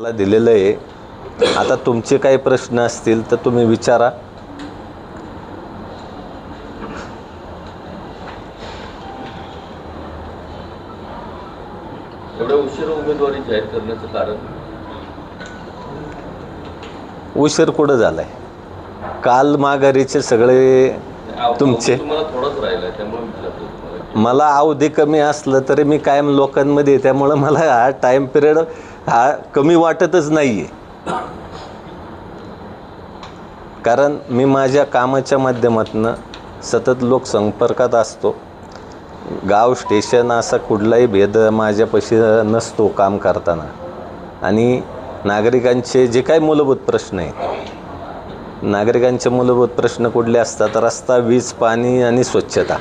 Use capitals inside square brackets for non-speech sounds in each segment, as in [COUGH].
मला दिलेलं आहे. आता तुमचे काही प्रश्न असतील तर तुम्ही विचारा. उशिरा उमेदवारी जाहीर करण्याचं कारण? उशीर कुठं झालाय? काल माघारीचे सगळे तुमचे? मला अवधी कमी असलं तरी मी कायम लोकांमध्ये त्यामुळं मला हा टाईम पिरियड हा कमी वाटतच नाही आहे कारण मी माझ्या कामाच्या माध्यमातून सतत लोकसंपर्कात असतो. गाव स्टेशन असा कुठलाही भेद माझ्यापाशी नसतो काम करताना. आणि नागरिकांचे जे काही मूलभूत प्रश्न आहेत नागरिकांचे मूलभूत प्रश्न कुठले असतात रस्ता वीज पाणी आणि स्वच्छता.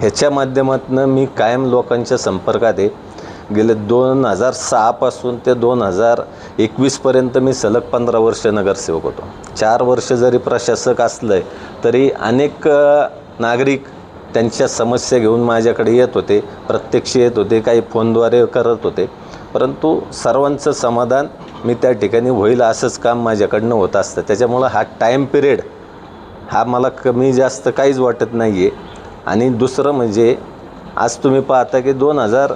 ह्याच्या माध्यमातून मी कायम लोकांच्या संपर्कात आहे. गेले दोन हजार सहापासून ते दोन हजार एकवीसपर्यंत मी सलग पंधरा वर्ष नगरसेवक होतो. चार वर्ष जरी प्रशासक असलं तरी अनेक नागरिक त्यांच्या समस्या घेऊन माझ्याकडे येत होते प्रत्यक्ष येत होते काही फोनद्वारे करत होते. परंतु सर्वांचं समाधान मी त्या ठिकाणी होईल असंच काम माझ्याकडनं होत असतं. त्याच्यामुळं हा टाईम पिरियड हा मला कमी जास्त काहीच वाटत नाही आहे आणि दुसरं म्हणजे आज तुम्ही पाहता की दोन हजार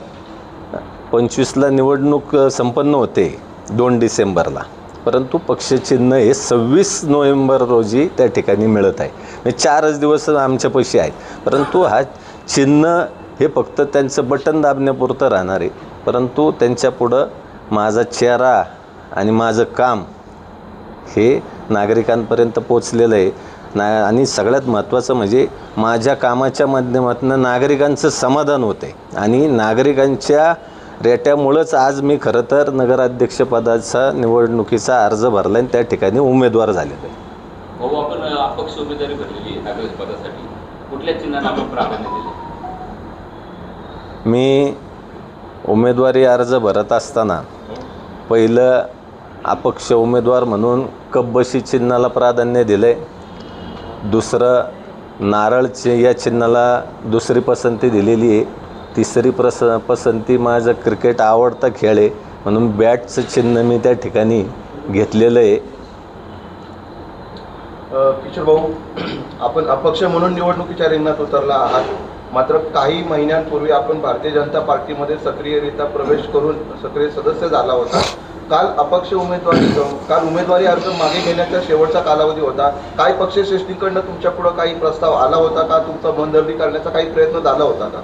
पंचवीसला निवडणूक संपन्न होते दोन डिसेंबरला. परंतु पक्षचिन्ह हे सव्वीस नोव्हेंबर रोजी त्या ठिकाणी मिळत आहे. म्हणजे चारच दिवस आमच्या पैसे आहेत. परंतु हा चिन्ह हे फक्त त्यांचं बटन दाबण्यापुरतं राहणार आहे. परंतु त्यांच्या पुढं माझा चेहरा आणि माझं काम हे नागरिकांपर्यंत पोचलेलं आहे. ना आणि सगळ्यात महत्त्वाचं म्हणजे माझ्या कामाच्या माध्यमातून नागरिकांचं समाधान होते. आणि नागरिकांच्या रेट्यामुळंच आज मी खरं तर नगराध्यक्षपदाचा निवडणुकीचा अर्ज भरला आणि त्या ठिकाणी उमेदवार झालेलो आहे. भाऊ आपण अ, अपक्ष उमेदवारी भरलेली आहे नागरिक पदासाठी. कुठल्या चिन्हांना आपण प्राधान्य दिले? मी उमेदवारी अर्ज भरत असताना पहिलं अपक्ष उमेदवार म्हणून कब्बशी चिन्हाला प्राधान्य दिलं आहे दुसरं नारळचे या चिन्हाला दुसरी पसंती दिलेली आहे. तिसरी प्रस पसंती माझं क्रिकेट आवडता खेळ आहे. म्हणून बॅटचं चिन्ह मी त्या ठिकाणी घेतलेलं आहे. किशोर भाऊ [CLEARS THROAT] आपण अपक्ष म्हणून निवडणुकीच्या रिंगणात उतरला आहात. मात्र काही महिन्यांपूर्वी आपण भारतीय जनता पार्टीमध्ये सक्रियरित्या प्रवेश करून सक्रिय सदस्य झाला होता. काल अपक्ष उमेदवारी काल उमेदवारी अर्ज मागे घेण्याचा शेवटचा कालावधी होता. काय पक्षश्रेष्ठीकडनं तुमच्या पुढं काही प्रस्ताव आला होता का? तुमचा मनदर्दी करण्याचा काही प्रयत्न झाला होता का?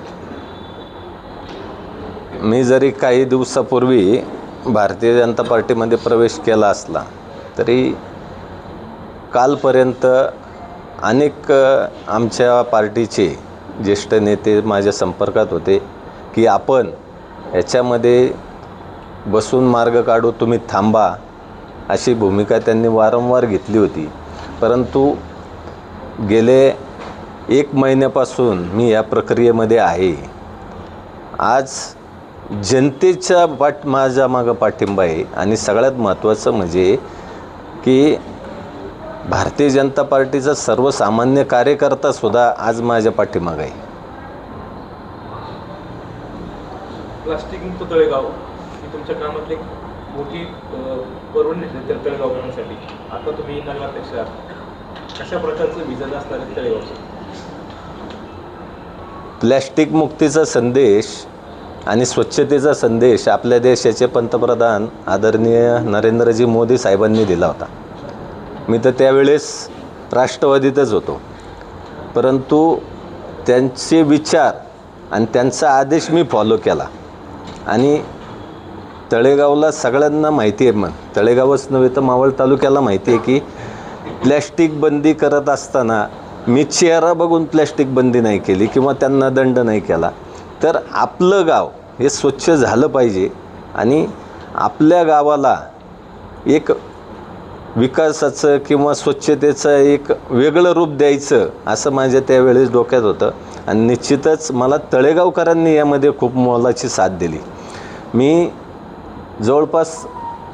मी जरी काही दिवसापूर्वी भारतीय जनता पार्टीमध्ये प्रवेश केला असला तरी कालपर्यंत अनेक आमच्या पार्टीचे ज्येष्ठ नेते माझ्या संपर्कात होते की आपण याच्यामध्ये बसून मार्ग काढू तुम्ही थांबा अशी भूमिका त्यांनी वारंवार घेतली होती. परंतु गेले एक महिन्यापासून मी या प्रक्रियेमध्ये आहे. आज जनतेच्या पाठ माझ्या मागं पाठिंबा आहे. आणि सगळ्यात महत्त्वाचं म्हणजे की भारतीय जनता पार्टीचा सर्वसामान्य कार्यकर्तासुद्धा आज माझ्या पाठीमागं आहे. प्लास्टिक मुक्त तळेगाव ही तुमच्या कामातली एक मोठी अ, पर्वणी ठरली त्या तळेगाव करण्यासाठी आता तुम्ही नगराध्यक्ष आहात. कशा प्रकारचं विजन असणार आहे तळेगावचं? प्लॅस्टिक मुक्तीचा संदेश आणि स्वच्छतेचा संदेश आपल्या देशाचे पंतप्रधान आदरणीय नरेंद्रजी मोदी साहेबांनी दिला होता. मी तर त्यावेळेस राष्ट्रवादीतच होतो. परंतु त्यांचे विचार आणि त्यांचा आदेश मी फॉलो केला. आणि तळेगावला सगळ्यांना माहिती आहे मग तळेगावच नव्हे तर मावळ तालुक्याला माहिती आहे की प्लॅस्टिक बंदी करत असताना मी चेहरा बघून प्लॅस्टिक बंदी नाही केली किंवा त्यांना दंड नाही केला. तर आपलं गाव हे स्वच्छ झालं पाहिजे आणि आपल्या गावाला एक विकासाचं किंवा स्वच्छतेचं एक वेगळं रूप द्यायचं असं माझ्या त्यावेळेस डोक्यात होतं. आणि निश्चितच मला तळेगावकरांनी यामध्ये खूप मोलाची साथ दिली. मी जवळपास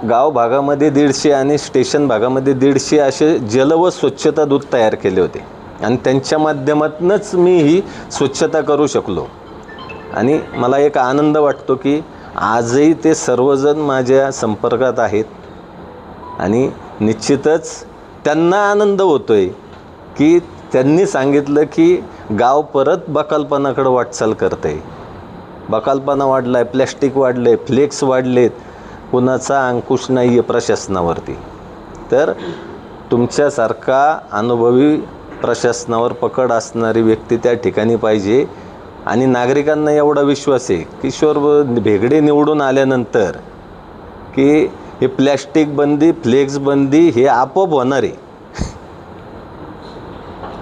गाव भागामध्ये दीडशे आणि स्टेशन भागामध्ये दीडशे असे जल व स्वच्छता दूत तयार केले होते. आणि त्यांच्या माध्यमातूनच मी ही स्वच्छता करू शकलो. आणि मला एक आनंद वाटतो की आजही ते सर्वजण माझ्या संपर्कात आहेत. आणि निश्चितच त्यांना आनंद होतो आहे की त्यांनी सांगितलं की गाव परत बकालपणाकडं वाटचाल करतं आहे बकालपणा वाढला आहे प्लॅस्टिक वाढलं आहे फ्लेक्स वाढलेत कुणाचा अंकुश नाही आहे प्रशासनावरती. तर तुमच्यासारखा अनुभवी प्रशासनावर पकड असणारी व्यक्ती त्या ठिकाणी पाहिजे आणि नागरिकांना एवढा विश्वास आहे किशोर भेगडे निवडून आल्यानंतर की हे प्लॅस्टिक बंदी फ्लेक्स बंदी हे आपोआप होणार आहे.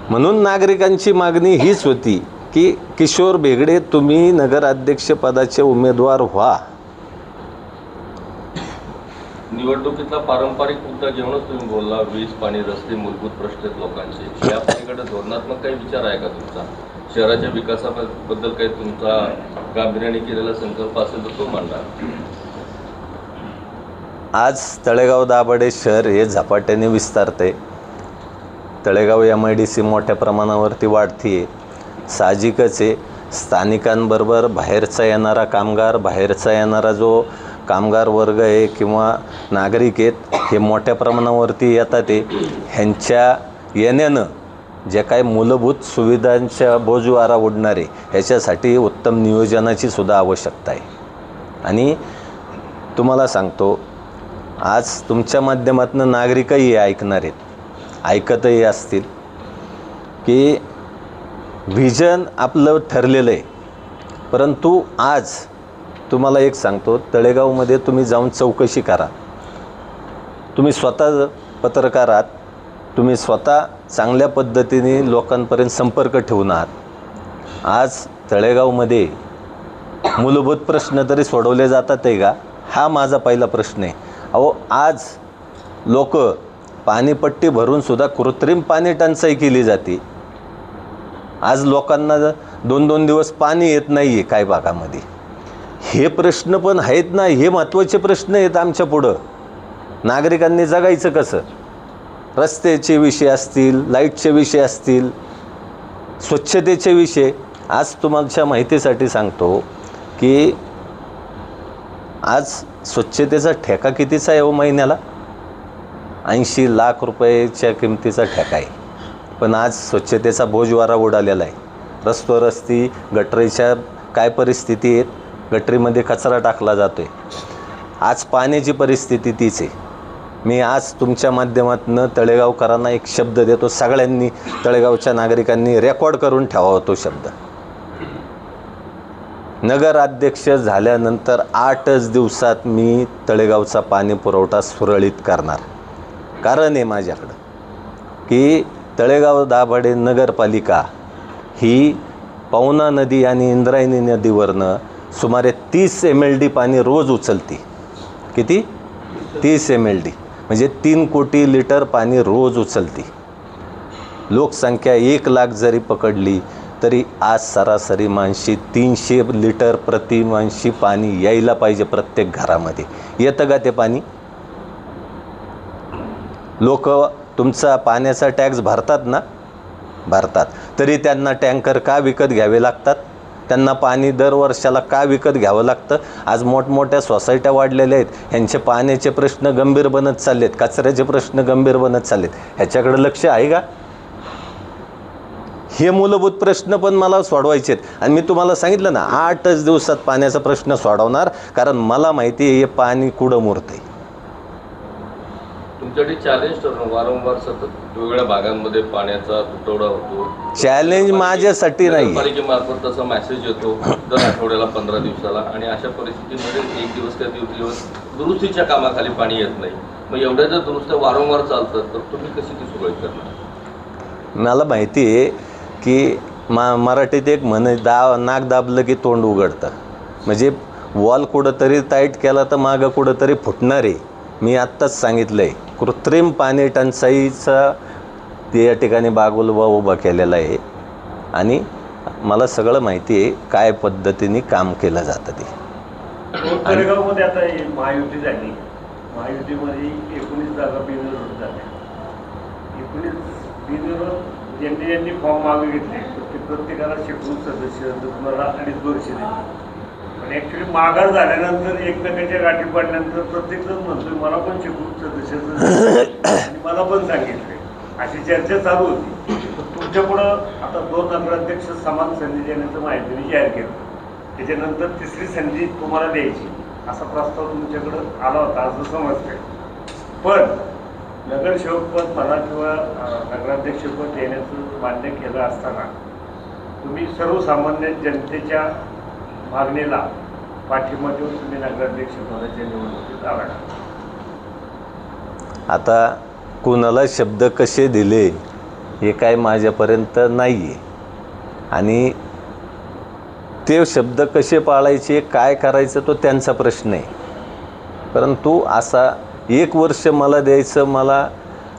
म्हणून नागरिकांची मागणी हीच होती की किशोर भेगडे तुम्ही नगराध्यक्षपदाचे उमेदवार व्हा. निवडणुकीतला पारंपरिक मुद्दा घेऊनच तुम्ही बोलला वीज पाणी रस्ते मूलभूत प्रश्न आहेत लोकांचे. या पलीकडे धोरणात्मक काही विचार आहे का तुमचा? शहराच्या विकासाबद्दल काही तुमचा गांभीर्याने केलेला संकल्प असेल तर तो मांडा. आज तळेगाव दाभाडे शहर हे झपाट्याने विस्तारते. Talegaon M I D C मोठ्या प्रमाणावरती वाढती आहे साहजिकच आहे. स्थानिकांबरोबर बाहेरचा येणारा कामगार बाहेरचा येणारा जो कामगार वर्ग आहे किंवा नागरिक आहेत हे मोठ्या प्रमाणावरती येतात आहे ह्यांच्या येण्यानं जे काही मूलभूत सुविधांच्या बोजवारा उडणारे ह्याच्यासाठी उत्तम नियोजनाची सुद्धा आवश्यकता आहे. आणि तुम्हाला सांगतो आज तुमच्या माध्यमातून नागरिकही ऐकणार आहेत ऐकतही असतील की व्हिजन आपलं ठरलेलं आहे. परंतु आज तुम्हाला एक सांगतो तळेगावमध्ये तुम्ही जाऊन चौकशी करा. तुम्ही स्वतः पत्रकार आहात तुम्ही स्वतः चांगल्या पद्धतीने लोकांपर्यंत संपर्क ठेवून आहात. आज तळेगावमध्ये मूलभूत प्रश्न तरी सोडवले जातात आहे का? हा माझा पहिला प्रश्न आहे. अहो आज लोक पाणीपट्टी भरूनसुद्धा कृत्रिम पाणी टंचाई केली जाते. आज लोकांना दोन दोन दिवस पाणी येत नाही आहे काही भागामध्ये. हे प्रश्न पण आहेत ना हे महत्त्वाचे प्रश्न आहेत आमच्या पुढं. नागरिकांनी जगायचं कसं? रस्त्याचे विषय असतील लाईटचे विषय असतील स्वच्छतेचे विषय. आज तुम्हाला माहितीसाठी सांगतो की आज स्वच्छतेचा ठेका कितीचा आहे हो महिन्याला? ऐंशी लाख रुपयाच्या किमतीचा ठेका आहे. पण आज स्वच्छतेचा बोजवारा उडालेला आहे. रस्तो रस्ती गटरेच्या काय परिस्थिती आहेत? गटरीमध्ये कचरा टाकला जातो आहे आज पाण्याची परिस्थिती तीच आहे. मी आज तुमच्या माध्यमातून तळेगावकरांना एक शब्द देतो. सगळ्यांनी तळेगावच्या नागरिकांनी रेकॉर्ड करून ठेवावा तो शब्द. नगराध्यक्ष झाल्यानंतर आठच दिवसात मी तळेगावचा पाणी पुरवठा सुरळीत करणार. कारण आहे माझ्याकडं की तळेगाव दाभाडे नगरपालिका ही पवना नदी आणि इंद्रायणी नदीवरनं सुमारे तीस एम एल डी पाणी रोज उचलते. किती? तीस एम एल डी म्हणजे तीन कोटी लिटर पाणी रोज उचलते. लोकसंख्या एक लाख जरी पकडली तरी आज सरासरी माणशी तीनशे लिटर प्रति माणशी पाणी यायला पाहिजे प्रत्येक घरामध्ये. येतं का ते पाणी? लोक तुमचा पाण्याचा टॅक्स भरतात ना? भरतात. तरी त्यांना टँकर का विकत घ्यावे लागतात? त्यांना पाणी दर वर्षाला का विकत घ्यावं लागतं? आज मोठमोठ्या सोसायट्या वाढलेल्या आहेत. ह्यांचे पाण्याचे प्रश्न गंभीर बनत चाललेत. कचऱ्याचे प्रश्न गंभीर बनत चाललेत. ह्याच्याकडे लक्ष आहे का? हे मूलभूत प्रश्न पण मला सोडवायचे आहेत आणि मी तुम्हाला सांगितलं ना आठच दिवसात पाण्याचा प्रश्न सोडवणार. कारण मला माहिती आहे हे पाणी कुठं मुरते तुमच्याकडे चॅलेंज ठरणं वारंवार सतत वेगवेगळ्या भागांमध्ये पाण्याचा तुटवडा होतो. चॅलेंज माझ्यासाठी नाही. पालिकेमार्फत तसा मेसेज येतो. दर आठवड्याला पंधरा दिवसाला. आणि अशा परिस्थितीमध्ये एक दिवस त्या दिवस दिवस दुरुस्तीच्या कामाखाली पाणी येत नाही. मग एवढ्या जर दुरुस्त्या वारंवार चालतात तर तुम्ही कशी ती सुरळीत करणार? मला माहिती आहे की मा मराठीत एक म्हण दा नाक दाबलं की तोंड उघडतं. म्हणजे वॉल कुठंतरी टाईट केला तर मागं कुठंतरी फुटणार. आहे मी आत्ताच सांगितलं आहे कृत्रिम पाणी टंचाईचा ते या ठिकाणी बागोलबा उभा केलेला आहे. आणि मला सगळं माहिती आहे काय पद्धतीने काम केलं जातं ते. आता महायुती झाली. महायुतीमध्ये एकोणीस जागा बिनविरोध झाल्या. एकोणीस बिनविरोध ज्यांनी ज्यांनी फॉर्म मागे घेतले. ते प्रत्येकाला शेकडून सदस्य तुम्हाला अडीच दिले पण आणि ऍक्च्युली माघार झाल्यानंतर एकमेकाच्या गाठी पडल्यानंतर प्रत्येक जण म्हणतोय मला पण शिकू सदस्याचं आणि मला पण सांगितलंय. अशी चर्चा चालू होती. तर तुमच्या पुढं आता दोन नगराध्यक्ष समान संधी देण्याचं माहितीने जाहीर केलं. त्याच्यानंतर तिसरी संधी तुम्हाला द्यायची. असा प्रस्ताव तुमच्याकडं आला होता असं समजतंय. पण नगरसेवकपद मला किंवा नगराध्यक्षपद देण्याचं मान्य केलं असताना तुम्ही सर्वसामान्य जनतेच्या मागणीला पाठिंबा देऊन तुम्ही नगराध्यक्ष पदाच्या निवडणुकीत आला? आता कुणाला शब्द कसे दिले हे काय माझ्यापर्यंत नाही आहे आणि ते शब्द कसे पाळायचे काय करायचं तो त्यांचा प्रश्न आहे. परंतु असा एक वर्ष मला द्यायचं मला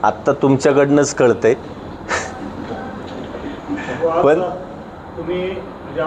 आत्ता तुमच्याकडनंच कळतंय. पण तुम्ही म्हणजे